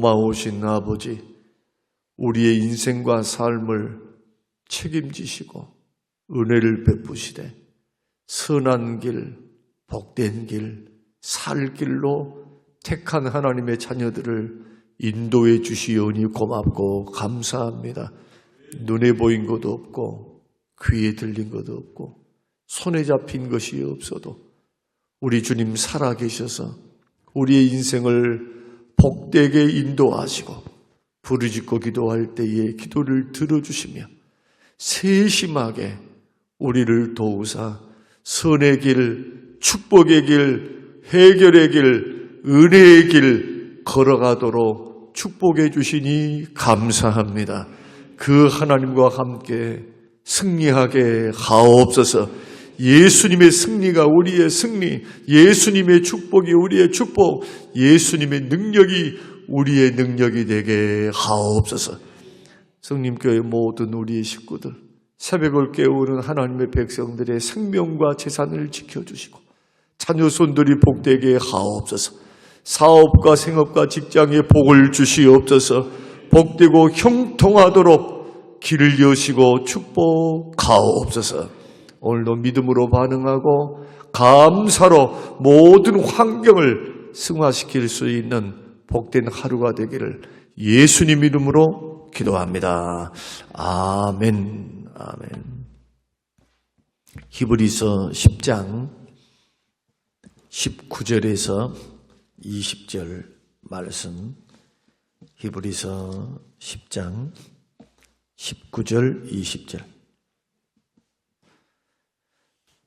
고마우신 아버지, 우리의 인생과 삶을 책임지시고 은혜를 베푸시되 선한 길, 복된 길, 살 길로 택한 하나님의 자녀들을 인도해 주시오니 고맙고 감사합니다. 눈에 보인 것도 없고 귀에 들린 것도 없고 손에 잡힌 것이 없어도 우리 주님 살아계셔서 우리의 인생을 복되게 인도하시고 부르짖고 기도할 때에 기도를 들어주시며 세심하게 우리를 도우사 선의 길, 축복의 길, 해결의 길, 은혜의 길 걸어가도록 축복해 주시니 감사합니다. 그 하나님과 함께 승리하게 하옵소서. 예수님의 승리가 우리의 승리, 예수님의 축복이 우리의 축복, 예수님의 능력이 우리의 능력이 되게 하옵소서. 성림교회 모든 우리의 식구들, 새벽을 깨우는 하나님의 백성들의 생명과 재산을 지켜주시고, 자녀손들이 복되게 하옵소서. 사업과 생업과 직장에 복을 주시옵소서. 복되고 형통하도록 길을 여시고 축복하옵소서. 오늘도 믿음으로 반응하고 감사로 모든 환경을 승화시킬 수 있는 복된 하루가 되기를 예수님 이름으로 기도합니다. 아멘. 아멘. 히브리서 10장 19절에서 20절 말씀 히브리서 10장 19절 20절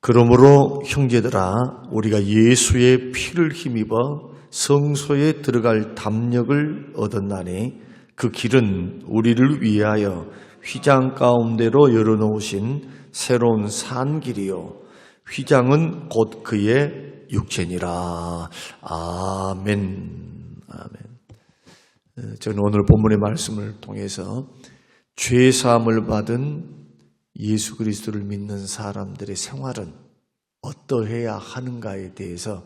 그러므로 형제들아 우리가 예수의 피를 힘입어 성소에 들어갈 담력을 얻었나니 그 길은 우리를 위하여 휘장 가운데로 열어놓으신 새로운 산길이요. 휘장은 곧 그의 육체니라. 아멘. 아멘. 저는 오늘 본문의 말씀을 통해서 죄 사함을 받은 예수 그리스도를 믿는 사람들의 생활은 어떠해야 하는가에 대해서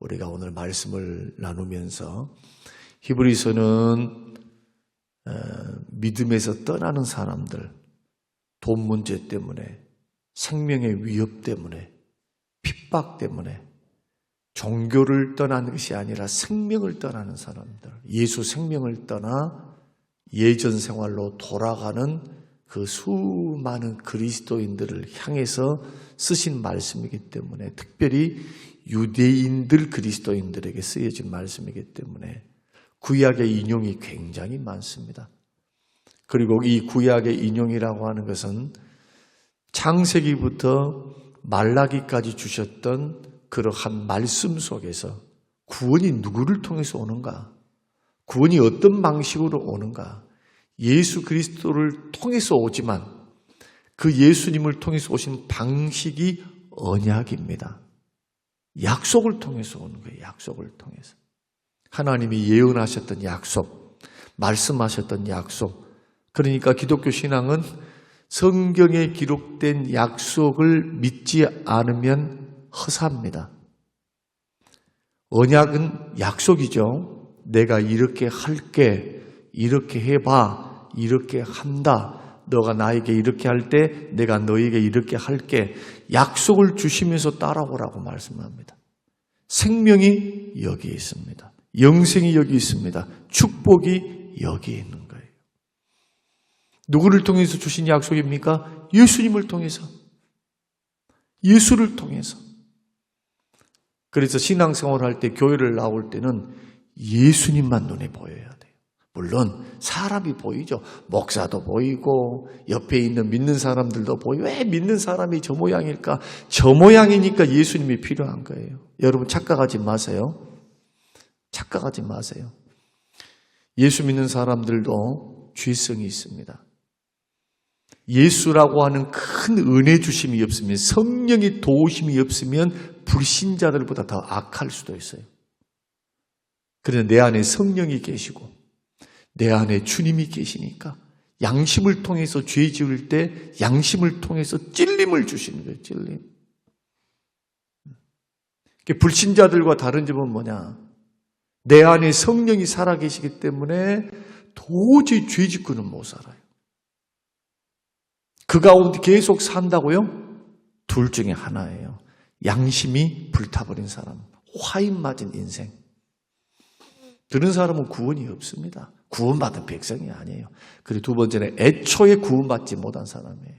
우리가 오늘 말씀을 나누면서 히브리서는 어, 믿음에서 떠나는 사람들, 돈 문제 때문에, 생명의 위협 때문에, 핍박 때문에, 종교를 떠나는 것이 아니라 생명을 떠나는 사람들, 예수 생명을 떠나 예전 생활로 돌아가는 그 수많은 그리스도인들을 향해서 쓰신 말씀이기 때문에 특별히 유대인들 그리스도인들에게 쓰여진 말씀이기 때문에 구약의 인용이 굉장히 많습니다. 그리고 이 구약의 인용이라고 하는 것은 창세기부터 말라기까지 주셨던 그러한 말씀 속에서 구원이 누구를 통해서 오는가? 구원이 어떤 방식으로 오는가? 예수 그리스도를 통해서 오지만 그 예수님을 통해서 오신 방식이 언약입니다. 약속을 통해서 오는 거예요. 약속을 통해서. 하나님이 예언하셨던 약속, 말씀하셨던 약속. 그러니까 기독교 신앙은 성경에 기록된 약속을 믿지 않으면 허사입니다. 언약은 약속이죠. 내가 이렇게 할게, 이렇게 해봐, 이렇게 한다. 너가 나에게 이렇게 할 때 내가 너에게 이렇게 할게. 약속을 주시면서 따라오라고 말씀합니다. 생명이 여기 있습니다. 영생이 여기 있습니다. 축복이 여기 있는 거예요. 누구를 통해서 주신 약속입니까? 예수님을 통해서. 예수를 통해서. 그래서 신앙생활 할때 교회를 나올 때는 예수님만 눈에 보여야 돼요. 물론 사람이 보이죠. 목사도 보이고 옆에 있는 믿는 사람들도 보이고 왜 믿는 사람이 저 모양일까? 저 모양이니까 예수님이 필요한 거예요. 여러분 착각하지 마세요. 착각하지 마세요. 예수 믿는 사람들도 죄성이 있습니다. 예수라고 하는 큰 은혜 주심이 없으면 성령의 도우심이 없으면 불신자들보다 더 악할 수도 있어요. 그런데 내 안에 성령이 계시고 내 안에 주님이 계시니까 양심을 통해서 죄 지을 때 양심을 통해서 찔림을 주시는 거예요. 찔림. 불신자들과 다른 점은 뭐냐? 내 안에 성령이 살아 계시기 때문에 도저히 죄 짓고는 못 살아요. 그 가운데 계속 산다고요? 둘 중에 하나예요. 양심이 불타버린 사람, 화인 맞은 인생. 그런 사람은 구원이 없습니다. 구원받은 백성이 아니에요. 그리고 두 번째는 애초에 구원받지 못한 사람이에요.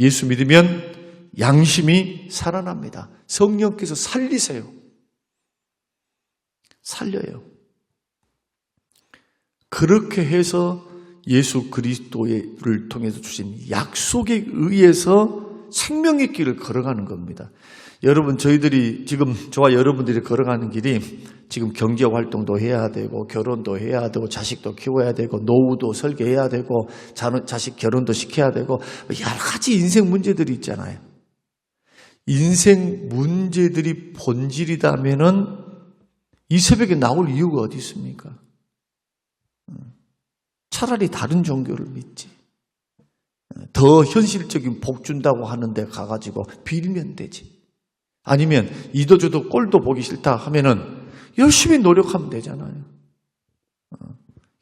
예수 믿으면 양심이 살아납니다. 성령께서 살리세요. 살려요. 그렇게 해서 예수 그리스도를 통해서 주신 약속에 의해서 생명의 길을 걸어가는 겁니다. 여러분, 저희들이 지금 저와 여러분들이 걸어가는 길이 지금 경제 활동도 해야 되고, 결혼도 해야 되고, 자식도 키워야 되고, 노후도 설계해야 되고, 자- 자식 결혼도 시켜야 되고, 여러 가지 인생 문제들이 있잖아요. 인생 문제들이 본질이다면은 이 새벽에 나올 이유가 어디 있습니까? 차라리 다른 종교를 믿지. 더 현실적인 복 준다고 하는데 가가지고 빌면 되지. 아니면 이도저도 꼴도 보기 싫다 하면은 열심히 노력하면 되잖아요. 어.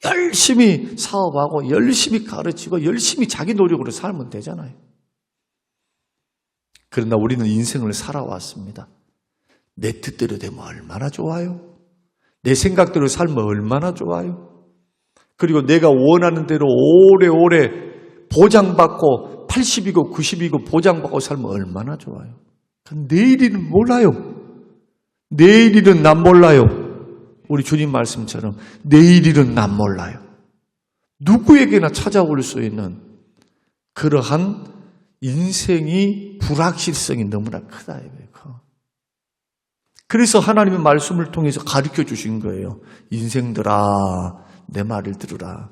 열심히 사업하고 열심히 가르치고 열심히 자기 노력으로 살면 되잖아요. 그러나 우리는 인생을 살아왔습니다. 내 뜻대로 되면 얼마나 좋아요. 내 생각대로 살면 얼마나 좋아요. 그리고 내가 원하는 대로 오래오래 보장받고 80이고 90이고 보장받고 살면 얼마나 좋아요. 내일일은 몰라요. 내일일은 난 몰라요. 우리 주님 말씀처럼 내일일은 난 몰라요. 누구에게나 찾아올 수 있는 그러한 인생이 불확실성이 너무나 크다. 그래서 하나님의 말씀을 통해서 가르쳐 주신 거예요. 인생들아 내 말을 들으라.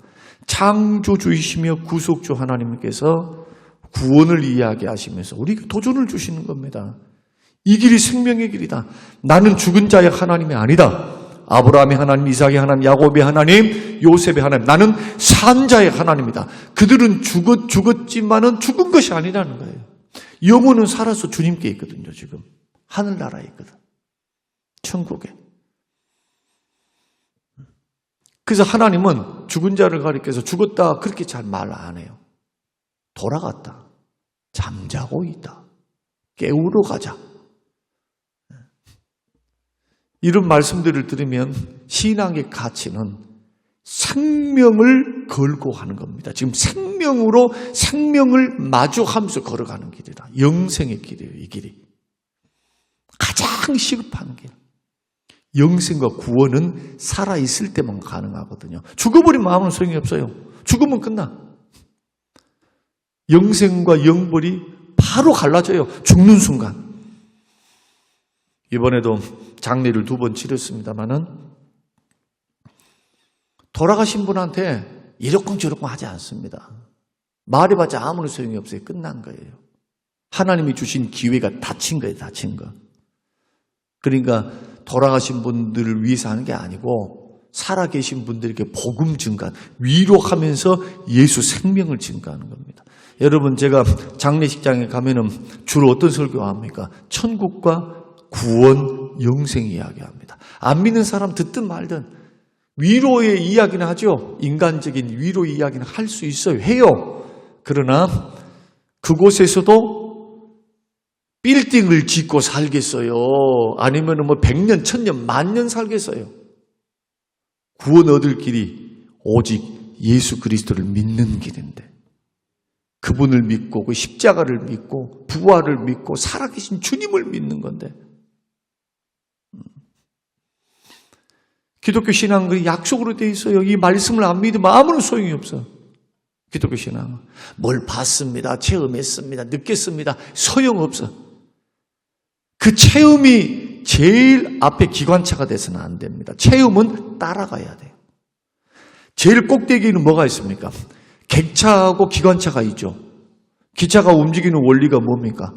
창조주이시며 구속주 하나님께서 구원을 이야기하시면서 우리에게 도전을 주시는 겁니다. 이 길이 생명의 길이다. 나는 죽은 자의 하나님이 아니다. 아브라함의 하나님, 이삭의 하나님, 야곱의 하나님, 요셉의 하나님. 나는 산 자의 하나님이다. 그들은 죽었, 죽었지만은 죽은 것이 아니라는 거예요. 영혼은 살아서 주님께 있거든요, 지금. 하늘나라에 있거든. 천국에. 그래서 하나님은 죽은 자를 가리켜서 죽었다 그렇게 잘 말 안 해요. 돌아갔다. 잠자고 있다. 깨우러 가자. 이런 말씀들을 들으면 신앙의 가치는 생명을 걸고 하는 겁니다. 지금 생명으로 생명을 마주하면서 걸어가는 길이다. 영생의 길이에요, 이 길이. 가장 시급한 길. 영생과 구원은 살아있을 때만 가능하거든요. 죽어버리면 아무런 소용이 없어요. 죽으면 끝나. 영생과 영벌이 바로 갈라져요. 죽는 순간. 이번에도 장례를 두 번 치렀습니다만은 돌아가신 분한테 저렇건 하지 않습니다. 말해봤자 아무런 소용이 없어요. 끝난 거예요. 하나님이 주신 기회가 닫힌 거예요. 닫힌 거. 그러니까 돌아가신 분들을 위해서 하는 게 아니고 살아계신 분들에게 복음 증가, 위로하면서 예수 생명을 증가하는 겁니다. 여러분 제가 장례식장에 가면은 주로 어떤 설교합니까? 천국과 구원, 영생 이야기합니다. 안 믿는 사람 듣든 말든 위로의 이야기는 하죠. 인간적인 위로 이야기는 할 수 있어요. 해요. 그러나 그곳에서도 빌딩을 짓고 살겠어요? 아니면 뭐 100년, 1000년, 만년 살겠어요? 구원 얻을 길이 오직 예수 그리스도를 믿는 길인데 그분을 믿고 그 십자가를 믿고 부활을 믿고 살아계신 주님을 믿는 건데 기독교 신앙은 그 약속으로 되어 있어요. 이 말씀을 안 믿으면 아무런 소용이 없어. 기독교 신앙. 뭘 봤습니다. 체험했습니다. 느꼈습니다. 소용없어. 그 체험이 제일 앞에 기관차가 돼서는 안 됩니다. 체험은 따라가야 돼요. 제일 꼭대기는 뭐가 있습니까? 객차하고 기관차가 있죠. 기차가 움직이는 원리가 뭡니까?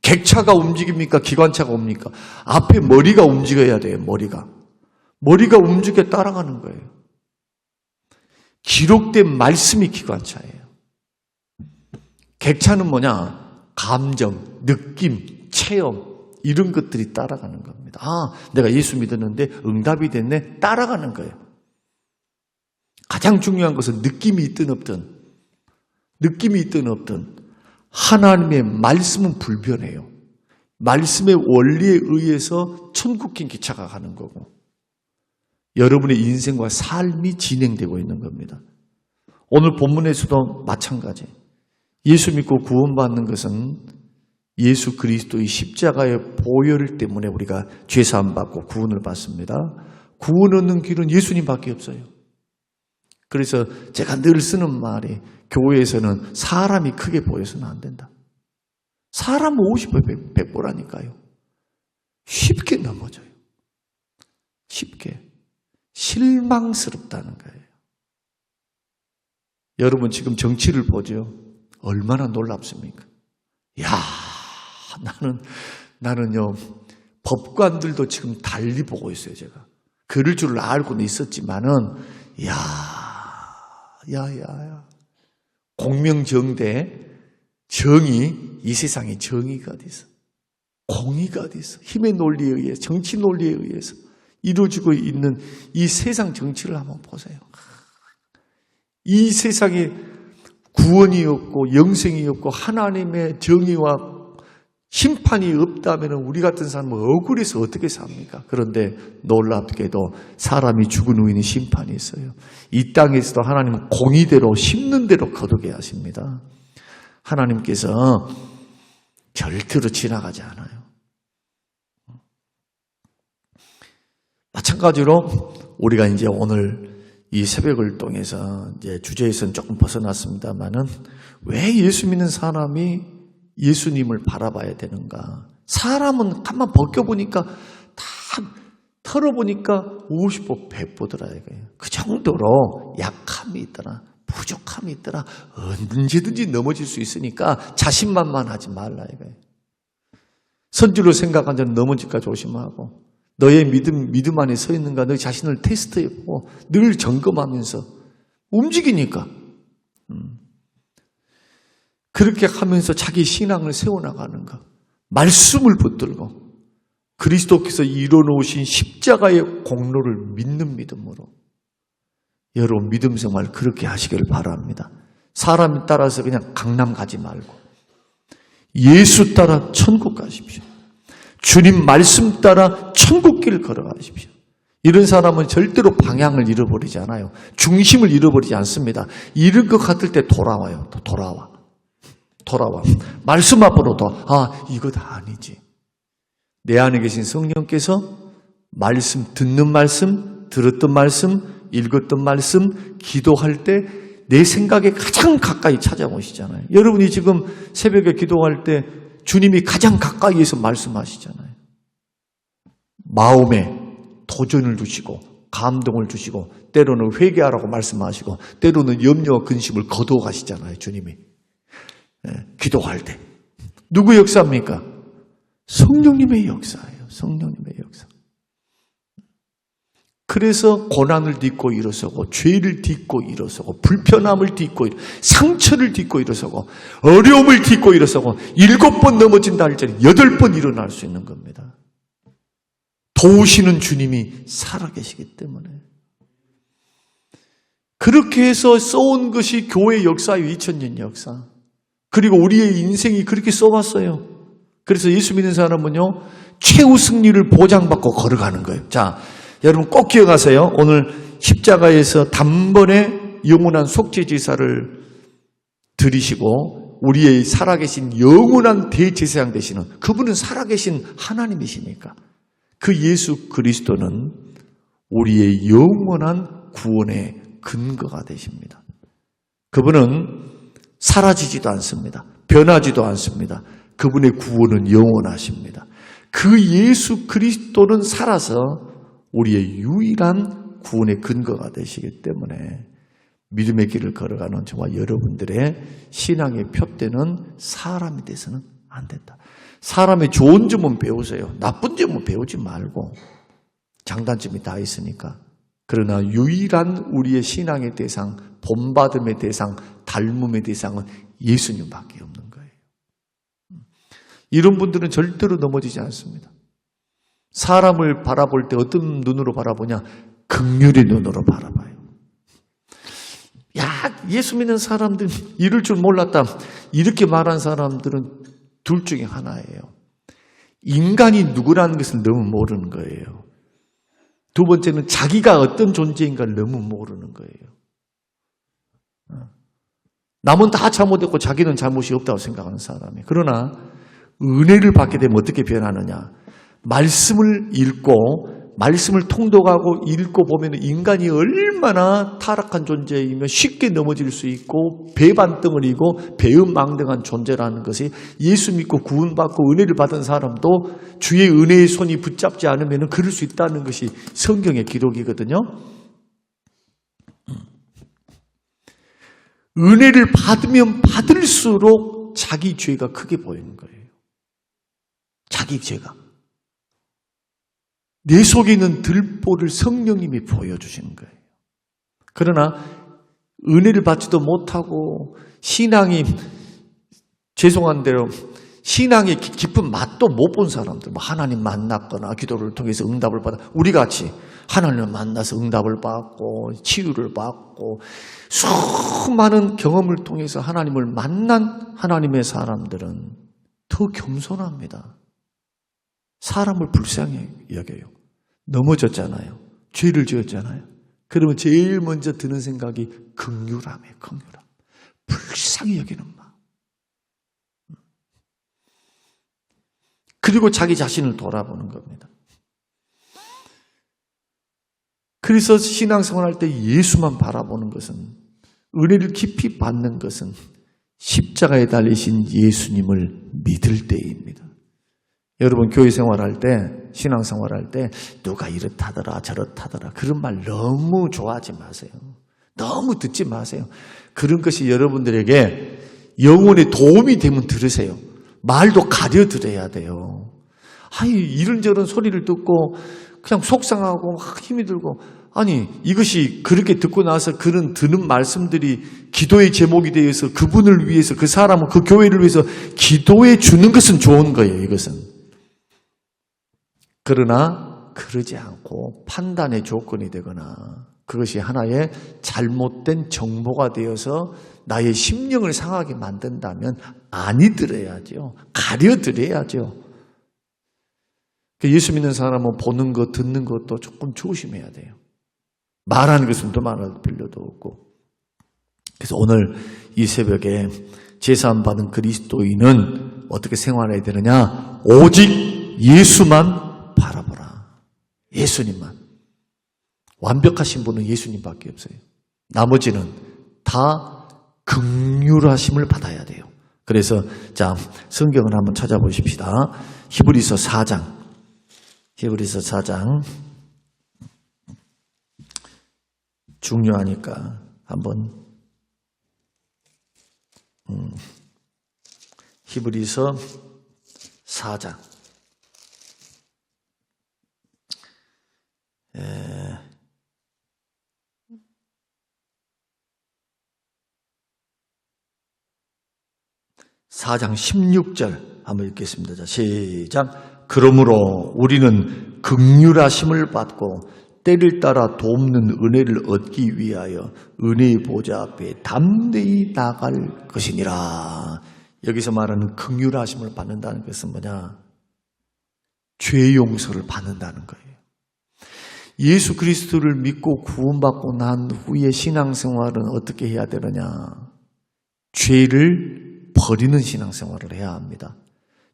객차가 움직입니까? 기관차가 옵니까? 앞에 머리가 움직여야 돼요, 머리가. 머리가 움직여 따라가는 거예요. 기록된 말씀이 기관차예요. 객차는 뭐냐? 감정, 느낌, 체험, 이런 것들이 따라가는 겁니다. 아, 내가 예수 믿었는데 응답이 됐네. 따라가는 거예요. 가장 중요한 것은 느낌이 있든 없든, 느낌이 있든 없든, 하나님의 말씀은 불변해요. 말씀의 원리에 의해서 천국행 기차가 가는 거고, 여러분의 인생과 삶이 진행되고 있는 겁니다. 오늘 본문에서도 마찬가지. 예수 믿고 구원받는 것은 예수 그리스도의 십자가의 보혈 때문에 우리가 죄사함 받고 구원을 받습니다. 구원 얻는 길은 예수님밖에 없어요. 그래서 제가 늘 쓰는 말이 교회에서는 사람이 크게 보여서는 안 된다. 사람 50배 100보라니까요. 쉽게 넘어져요. 쉽게. 실망스럽다는 거예요. 여러분 지금 정치를 보죠. 얼마나 놀랍습니까? 야, 나는 나는요 법관들도 지금 달리 보고 있어요. 제가 그럴 줄 알고는 있었지만은 야, 야 야 야, 공명정대 정의 이 세상에 정의가 어디 있어? 공의가 어디 있어? 힘의 논리에 의해 정치 논리에 의해서 이루어지고 있는 이 세상 정치를 한번 보세요. 이 세상에 구원이 없고 영생이 없고 하나님의 정의와 심판이 없다면 우리 같은 사람은 억울해서 어떻게 삽니까? 그런데 놀랍게도 사람이 죽은 후에는 심판이 있어요. 이 땅에서도 하나님은 공의대로 심는 대로 거두게 하십니다. 하나님께서 절대로 지나가지 않아요. 마찬가지로 우리가 이제 오늘 이 새벽을 통해서 이제 주제에서는 조금 벗어났습니다만은 왜 예수 믿는 사람이 예수님을 바라봐야 되는가? 사람은 가만 벗겨보니까 다 털어보니까 50보 100보더라 이거예요. 그 정도로 약함이 있더라. 부족함이 있더라. 언제든지 넘어질 수 있으니까 자신만만하지 말라 이거예요. 선주를 생각한 자는 넘어질까 조심하고 너의 믿음, 믿음 안에 서 있는가 너의 자신을 테스트해보고 늘 점검하면서 움직이니까 음. 그렇게 하면서 자기 신앙을 세워나가는 것 말씀을 붙들고 그리스도께서 이뤄놓으신 십자가의 공로를 믿는 믿음으로 여러분 믿음 생활 그렇게 하시기를 바랍니다. 사람에 따라서 그냥 강남 가지 말고 예수 따라 천국 가십시오. 주님 말씀 따라 천국길 걸어가십시오. 이런 사람은 절대로 방향을 잃어버리지 않아요. 중심을 잃어버리지 않습니다. 잃은 것 같을 때 돌아와요. 돌아와. 돌아와. 말씀 앞으로도, 아, 이것 아니지. 내 안에 계신 성령께서 말씀, 듣는 말씀, 들었던 말씀, 읽었던 말씀, 기도할 때 내 생각에 가장 가까이 찾아오시잖아요. 여러분이 지금 새벽에 기도할 때 주님이 가장 가까이에서 말씀하시잖아요. 마음에 도전을 주시고 감동을 주시고 때로는 회개하라고 말씀하시고 때로는 염려와 근심을 거두어 가시잖아요. 주님이. 예, 기도할 때. 누구 역사입니까? 성령님의 역사예요. 성령님의 역사. 그래서 고난을 딛고 일어서고 죄를 딛고 일어서고 불편함을 딛고 상처를 딛고 일어서고 어려움을 딛고 일어서고 일곱 번 넘어진다 할지라도 여덟 번 일어날 수 있는 겁니다. 도우시는 주님이 살아계시기 때문에 그렇게 해서 써온 것이 교회 역사의 2000년 역사 그리고 우리의 인생이 그렇게 써왔어요. 그래서 예수 믿는 사람은요 최후 승리를 보장받고 걸어가는 거예요. 자. 여러분 꼭 기억하세요. 오늘 십자가에서 단번에 영원한 속죄제사를 드리시고 우리의 살아계신 영원한 대제사장 되시는 그분은 살아계신 하나님이시니까 그 예수 그리스도는 우리의 영원한 구원의 근거가 되십니다. 그분은 사라지지도 않습니다. 변하지도 않습니다. 그분의 구원은 영원하십니다. 그 예수 그리스도는 살아서 우리의 유일한 구원의 근거가 되시기 때문에 믿음의 길을 걸어가는 저와 여러분들의 신앙의 표대는 사람이 돼서는 안 된다. 사람의 좋은 점은 배우세요. 나쁜 점은 배우지 말고 장단점이 다 있으니까. 그러나 유일한 우리의 신앙의 대상, 본받음의 대상, 닮음의 대상은 예수님밖에 없는 거예요. 이런 분들은 절대로 넘어지지 않습니다. 사람을 바라볼 때 어떤 눈으로 바라보냐? 극률의 눈으로 바라봐요. 야, 예수 믿는 사람들 이럴 줄 몰랐다. 이렇게 말한 사람들은 둘 중에 하나예요. 인간이 누구라는 것을 너무 모르는 거예요. 두 번째는 자기가 어떤 존재인가를 너무 모르는 거예요. 어. 남은 다 잘못했고 자기는 잘못이 없다고 생각하는 사람이. 그러나 은혜를 받게 되면 어떻게 변하느냐? 말씀을 읽고 말씀을 통독하고 읽고 보면 인간이 얼마나 타락한 존재이며 쉽게 넘어질 수 있고 배반덩어리고 배은망덕한 존재라는 것이 예수 믿고 구원받고 은혜를 받은 사람도 주의 은혜의 손이 붙잡지 않으면 그럴 수 있다는 것이 성경의 기록이거든요. 은혜를 받으면 받을수록 자기 죄가 크게 보이는 거예요. 자기 죄가. 내 속에 있는 들보를 성령님이 보여주시는 거예요. 그러나 은혜를 받지도 못하고 신앙이 죄송한 대로 신앙의 기- 깊은 맛도 못 본 사람들, 뭐 하나님 만났거나 기도를 통해서 응답을 받아 우리 같이 하나님을 만나서 응답을 받고 치유를 받고 수많은 경험을 통해서 하나님을 만난 하나님의 사람들은 더 겸손합니다. 사람을 불쌍히 여겨요. 넘어졌잖아요. 죄를 지었잖아요. 그러면 제일 먼저 드는 생각이 극률함이에요. 극률함. 불쌍히 여기는 마음. 그리고 자기 자신을 돌아보는 겁니다. 그래서 신앙생활 할 때 예수만 바라보는 것은 은혜를 깊이 받는 것은 십자가에 달리신 예수님을 믿을 때입니다. 여러분 교회 생활할 때 신앙 생활할 때 누가 이렇다더라 저렇다더라 그런 말 너무 좋아하지 마세요. 너무 듣지 마세요. 그런 것이 여러분들에게 영혼에 도움이 되면 들으세요. 말도 가려 들어야 돼요. 아니 이런저런 소리를 듣고 그냥 속상하고 막 힘이 들고 아니 이것이 그렇게 듣고 나서 그런 드는 말씀들이 기도의 제목이 되어서 그분을 위해서 그 사람을 그 교회를 위해서 기도해 주는 것은 좋은 거예요. 이것은 그러나 그러지 않고 판단의 조건이 되거나 그것이 하나의 잘못된 정보가 되어서 나의 심령을 상하게 만든다면 아니 들어야죠. 가려 들어야죠. 그 예수 믿는 사람은 보는 것, 듣는 것도 조금 조심해야 돼요. 말하는 것은 또 말할 필요도 없고. 그래서 오늘 이 새벽에 제사함 받은 그리스도인은 어떻게 생활해야 되느냐? 오직 예수만. 예수님만. 완벽하신 분은 예수님밖에 없어요. 나머지는 다 극률하심을 받아야 돼요. 그래서 자 성경을 한번 찾아보십시다. 히브리서 4장. 히브리서 4장. 중요하니까 한번 음, 히브리서 4장. 4장 16절 한번 읽겠습니다. 자, 시작. 그러므로 우리는 극률하심을 받고 때를 따라 돕는 은혜를 얻기 위하여 은혜의 보좌 앞에 담대히 나갈 것이니라. 여기서 말하는 극률하심을 받는다는 것은 뭐냐? 죄 용서를 받는다는 거예요. 예수 그리스도를 믿고 구원받고 난 후에 신앙생활은 어떻게 해야 되느냐? 죄를 버리는 신앙생활을 해야 합니다.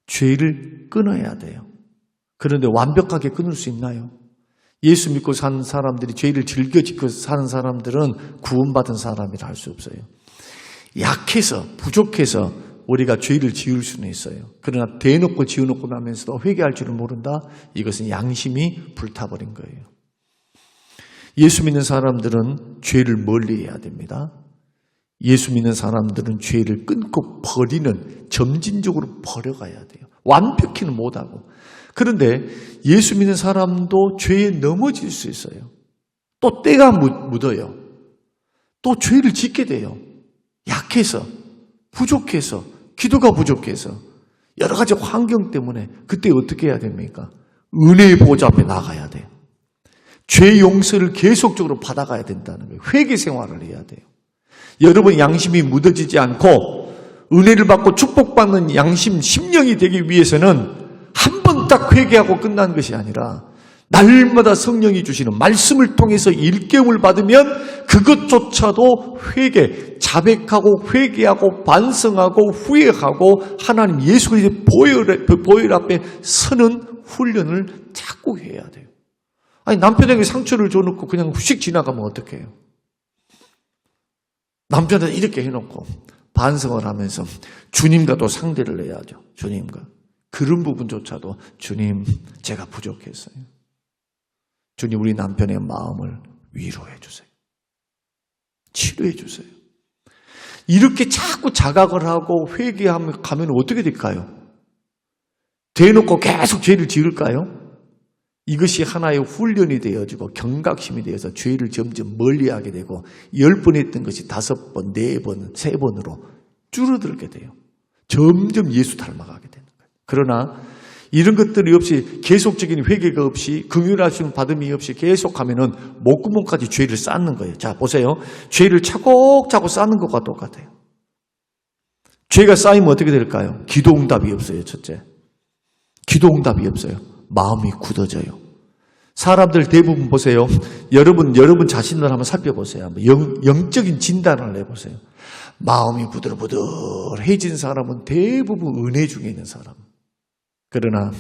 죄를 끊어야 돼요. 그런데 완벽하게 끊을 수 있나요? 예수 믿고 사는 사람들이 죄를 즐겨 짓고 사는 사람들은 구원받은 사람이라 할 수 없어요. 약해서, 부족해서 우리가 죄를 지을 수는 있어요. 그러나 대놓고 지어놓고 나면서도 회개할 줄을 모른다? 이것은 양심이 불타버린 거예요. 예수 믿는 사람들은 죄를 멀리 해야 됩니다. 예수 믿는 사람들은 죄를 끊고 버리는 점진적으로 버려가야 돼요. 완벽히는 못하고. 그런데 예수 믿는 사람도 죄에 넘어질 수 있어요. 또 때가 묻어요. 또 죄를 짓게 돼요. 약해서, 부족해서, 기도가 부족해서, 여러 가지 환경 때문에 그때 어떻게 해야 됩니까? 은혜의 보좌 앞에 나가야 돼요. 죄 용서를 계속적으로 받아가야 된다는 거예요. 회개 생활을 해야 돼요. 여러분 양심이 묻어지지 않고 은혜를 받고 축복받는 양심, 심령이 되기 위해서는 한 번 딱 회개하고 끝난 것이 아니라 날마다 성령이 주시는 말씀을 통해서 일깨움을 받으면 그것조차도 회개, 자백하고 회개하고 반성하고 후회하고 하나님 예수 그리스도의 보혈, 보혈 앞에 서는 훈련을 자꾸 해야 돼요. 아니 남편에게 상처를 줘놓고 그냥 휙 지나가면 어떡해요? 남편한테 이렇게 해놓고 반성을 하면서 주님과도 상대를 해야죠. 주님과. 그런 부분조차도 주님 제가 부족했어요. 주님 우리 남편의 마음을 위로해 주세요. 치료해 주세요. 이렇게 자꾸 자각을 하고 회개하면 가면 어떻게 될까요? 대놓고 계속 죄를 지을까요? 이것이 하나의 훈련이 되어지고 경각심이 되어서 죄를 점점 멀리하게 되고 열 번 했던 것이 다섯 번, 네 번, 세 번으로 줄어들게 돼요. 점점 예수 닮아가게 되는 거예요. 그러나 이런 것들이 없이 계속적인 회개가 없이 긍휼하심 받음이 없이 계속하면은 목구멍까지 죄를 쌓는 거예요. 자 보세요. 죄를 차곡차곡 쌓는 것과 똑같아요. 죄가 쌓이면 어떻게 될까요? 기도 응답이 없어요. 첫째. 기도 응답이 없어요. 마음이 굳어져요. 사람들 대부분 보세요. 여러분, 여러분 자신을 한번 살펴보세요. 영, 영적인 진단을 해보세요. 마음이 부들부들해진 사람은 대부분 은혜 중에 있는 사람. 그러나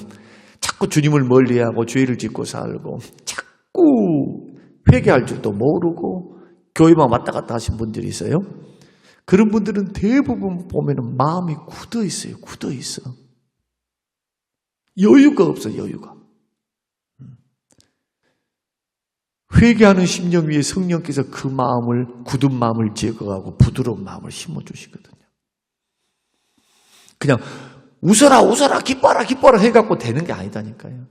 자꾸 주님을 멀리하고 죄를 짓고 살고 자꾸 회개할 줄도 모르고 교회만 왔다 갔다 하신 분들이 있어요. 그런 분들은 대부분 보면 마음이 굳어 있어요. 굳어 있어. 여유가 없어, 여유가. 회개하는 심령 위에 성령께서 그 마음을, 굳은 마음을 제거하고 부드러운 마음을 심어주시거든요. 그냥 웃어라, 웃어라, 기뻐라, 기뻐라 해갖고 되는 게 아니다니까요.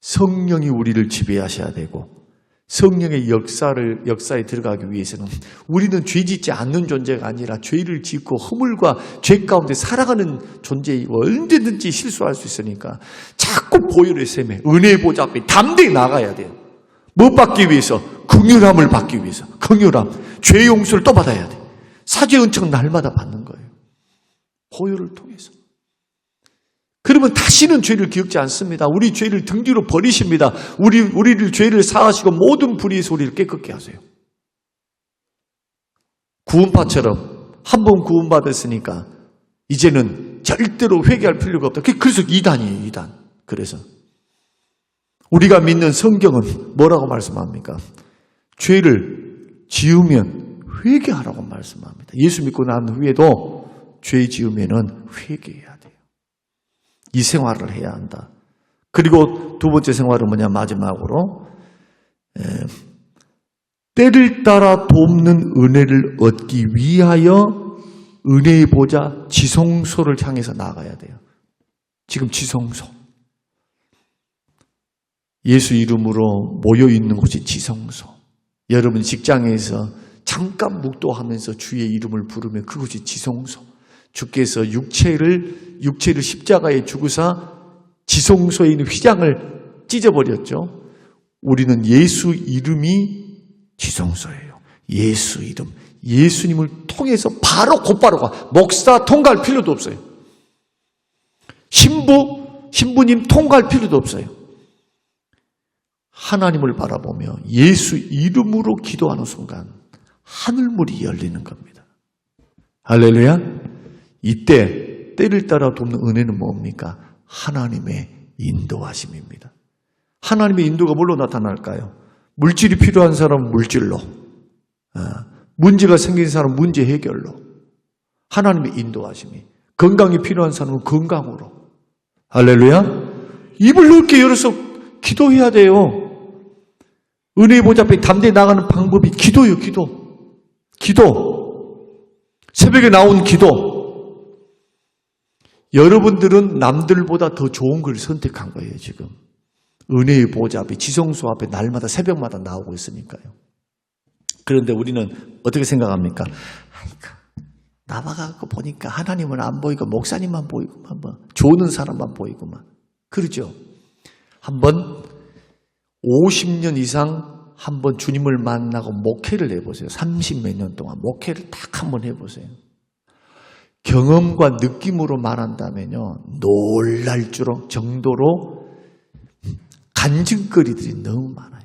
성령이 우리를 지배하셔야 되고, 성령의 역사를, 역사에 들어가기 위해서는 우리는 죄 짓지 않는 존재가 아니라 죄를 짓고 허물과 죄 가운데 살아가는 존재이고 언제든지 실수할 수 있으니까 자꾸 보혈의 셈에 은혜의 보좌 앞에 담대히 나가야 돼요. 뭐 받기 위해서? 긍휼함을 받기 위해서. 긍휼함. 죄 용서를 또 받아야 돼. 사죄 은총 날마다 받는 거예요. 보혈을 통해서. 그러면 다시는 죄를 기억지 않습니다. 우리 죄를 등 뒤로 버리십니다. 우리, 우리를 죄를 사하시고 모든 불의의 소리를 깨끗게 하세요. 구원파처럼 한 번 구원받았으니까 이제는 절대로 회개할 필요가 없다. 그래서 이단이에요, 이단. 그래서. 우리가 믿는 성경은 뭐라고 말씀합니까? 죄를 지으면 회개하라고 말씀합니다. 예수 믿고 난 후에도 죄 지으면은 회개해야. 이 생활을 해야 한다. 그리고 두 번째 생활은 뭐냐, 마지막으로. 에, 때를 따라 돕는 은혜를 얻기 위하여 은혜의 보좌 지성소를 향해서 나가야 돼요. 지금 지성소. 예수 이름으로 모여 있는 곳이 지성소. 여러분 직장에서 잠깐 묵도하면서 주의 이름을 부르면 그곳이 지성소. 주께서 육체를 육체를 십자가에 죽으사 지성소에 있는 휘장을 찢어버렸죠. 우리는 예수 이름이 지성소예요. 예수 이름. 예수님을 통해서 바로 곧바로 가. 목사 통과할 필요도 없어요. 신부, 신부님 통과할 필요도 없어요. 하나님을 바라보며 예수 이름으로 기도하는 순간 하늘물이 열리는 겁니다. 할렐루야. 이때 때를 따라 돕는 은혜는 뭡니까? 하나님의 인도하심입니다. 하나님의 인도가 뭘로 나타날까요? 물질이 필요한 사람은 물질로, 아, 문제가 생긴 사람은 문제 해결로, 하나님의 인도하심이, 건강이 필요한 사람은 건강으로. 할렐루야. 입을 넓게 열어서 기도해야 돼요. 은혜의 보좌 앞에 담대히 나가는 방법이 기도예요, 기도. 기도. 새벽에 나온 기도. 여러분들은 남들보다 더 좋은 걸 선택한 거예요, 지금. 은혜의 보좌 앞에, 지성소 앞에 날마다 새벽마다 나오고 있으니까요. 그런데 우리는 어떻게 생각합니까? 아이고, 나와가고 보니까 하나님은 안 보이고, 목사님만 보이고만, 뭐, 조는 사람만 보이고만. 그러죠? 한번 50년 이상 한번 주님을 만나고 목회를 해보세요. 30 몇 년 동안 목회를 딱 한번 해보세요. 경험과 느낌으로 말한다면요. 놀랄 줄로 정도로 간증거리들이 너무 많아요.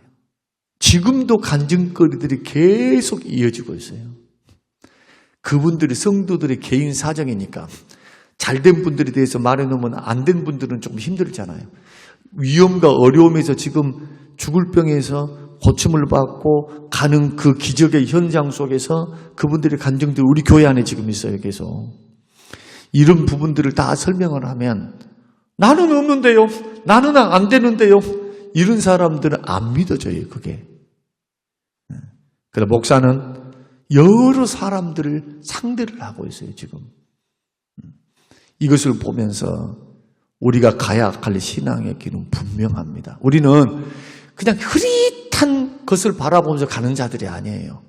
지금도 간증거리들이 계속 이어지고 있어요. 그분들이 성도들의 개인 사정이니까 잘된 분들에 대해서 말해놓으면 안 된 분들은 조금 힘들잖아요. 위험과 어려움에서 지금 죽을 병에서 고침을 받고 가는 그 기적의 현장 속에서 그분들의 간증들이 우리 교회 안에 지금 있어요, 계속. 이런 부분들을 다 설명을 하면 나는 없는데요. 나는 안 되는데요. 이런 사람들은 안 믿어져요, 그게. 그래서 목사는 여러 사람들을 상대를 하고 있어요, 지금. 이것을 보면서 우리가 가야 할 신앙의 길은 분명합니다. 우리는 그냥 흐릿한 것을 바라보면서 가는 자들이 아니에요.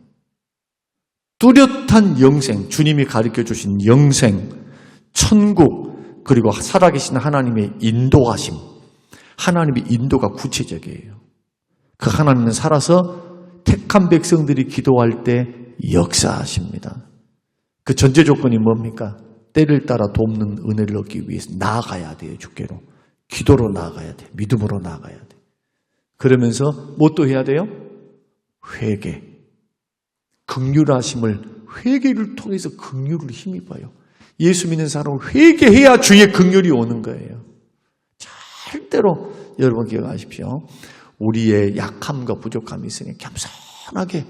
뚜렷한 영생, 주님이 가르쳐 주신 영생, 천국, 그리고 살아계신 하나님의 인도하심. 하나님의 인도가 구체적이에요. 그 하나님은 살아서 택한 백성들이 기도할 때 역사하십니다. 그 전제 조건이 뭡니까? 때를 따라 돕는 은혜를 얻기 위해서 나아가야 돼요, 주께로. 기도로 나아가야 돼. 믿음으로 나아가야 돼. 그러면서 뭐 또 해야 돼요? 회개. 극률하심을 회개를 통해서 극률을 힘입어요. 예수 믿는 사람은 회개해야 주의 극률이 오는 거예요. 절대로 여러분 기억하십시오. 우리의 약함과 부족함이 있으니 겸손하게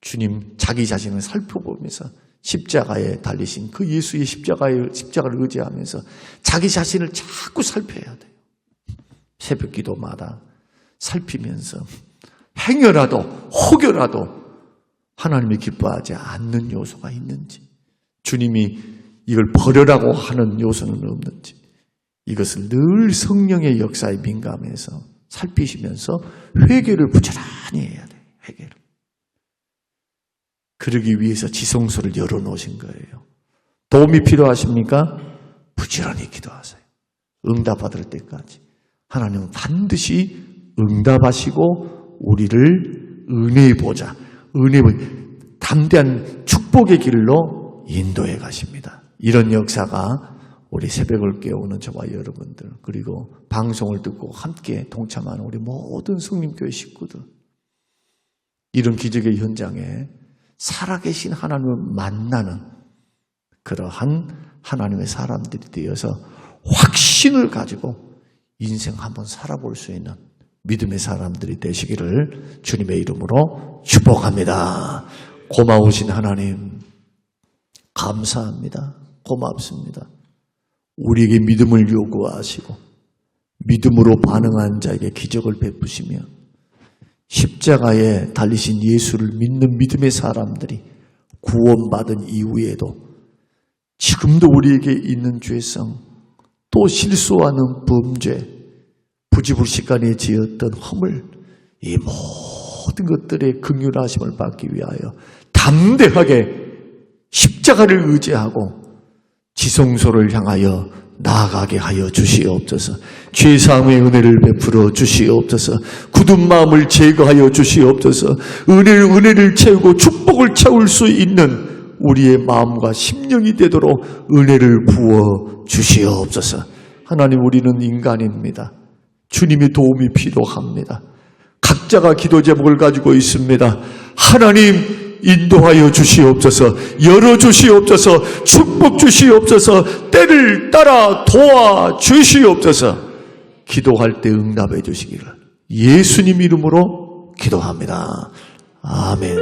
주님 자기 자신을 살펴보면서 십자가에 달리신 그 예수의 십자가의 십자가를 의지하면서 자기 자신을 자꾸 살펴야 돼요. 새벽 기도마다 살피면서 행여라도 혹여라도 하나님이 기뻐하지 않는 요소가 있는지 주님이 이걸 버려라고 하는 요소는 없는지 이것을 늘 성령의 역사에 민감해서 살피시면서 회개를 부지런히 해야 돼요. 회개를. 그러기 위해서 지성소를 열어놓으신 거예요. 도움이 필요하십니까? 부지런히 기도하세요. 응답받을 때까지. 하나님은 반드시 응답하시고 우리를 은혜의 보자, 은혜의 담대한 축복의 길로 인도해 가십니다. 이런 역사가 우리 새벽을 깨우는 저와 여러분들 그리고 방송을 듣고 함께 동참하는 우리 모든 성림교회 식구들 이런 기적의 현장에 살아계신 하나님을 만나는 그러한 하나님의 사람들이 되어서 확신을 가지고 인생 한번 살아볼 수 있는 믿음의 사람들이 되시기를 주님의 이름으로 축복합니다. 고마우신 하나님, 감사합니다. 고맙습니다. 우리에게 믿음을 요구하시고 믿음으로 반응한 자에게 기적을 베푸시며 십자가에 달리신 예수를 믿는 믿음의 사람들이 구원받은 이후에도 지금도 우리에게 있는 죄성, 또 실수하는 범죄, 부지불식간에 지었던 허물, 이 모든 것들의 긍휼하심을 받기 위하여 담대하게 십자가를 의지하고 지성소를 향하여 나아가게 하여 주시옵소서. 죄사함의 은혜를 베풀어 주시옵소서. 굳은 마음을 제거하여 주시옵소서. 은혜를 은혜를 채우고 축복을 채울 수 있는 우리의 마음과 심령이 되도록 은혜를 부어 주시옵소서. 하나님 우리는 인간입니다. 주님의 도움이 필요합니다. 각자가 기도 제목을 가지고 있습니다. 하나님 인도하여 주시옵소서, 열어 주시옵소서, 축복 주시옵소서, 때를 따라 도와 주시옵소서, 기도할 때 응답해 주시기를 예수님 이름으로 기도합니다. 아멘.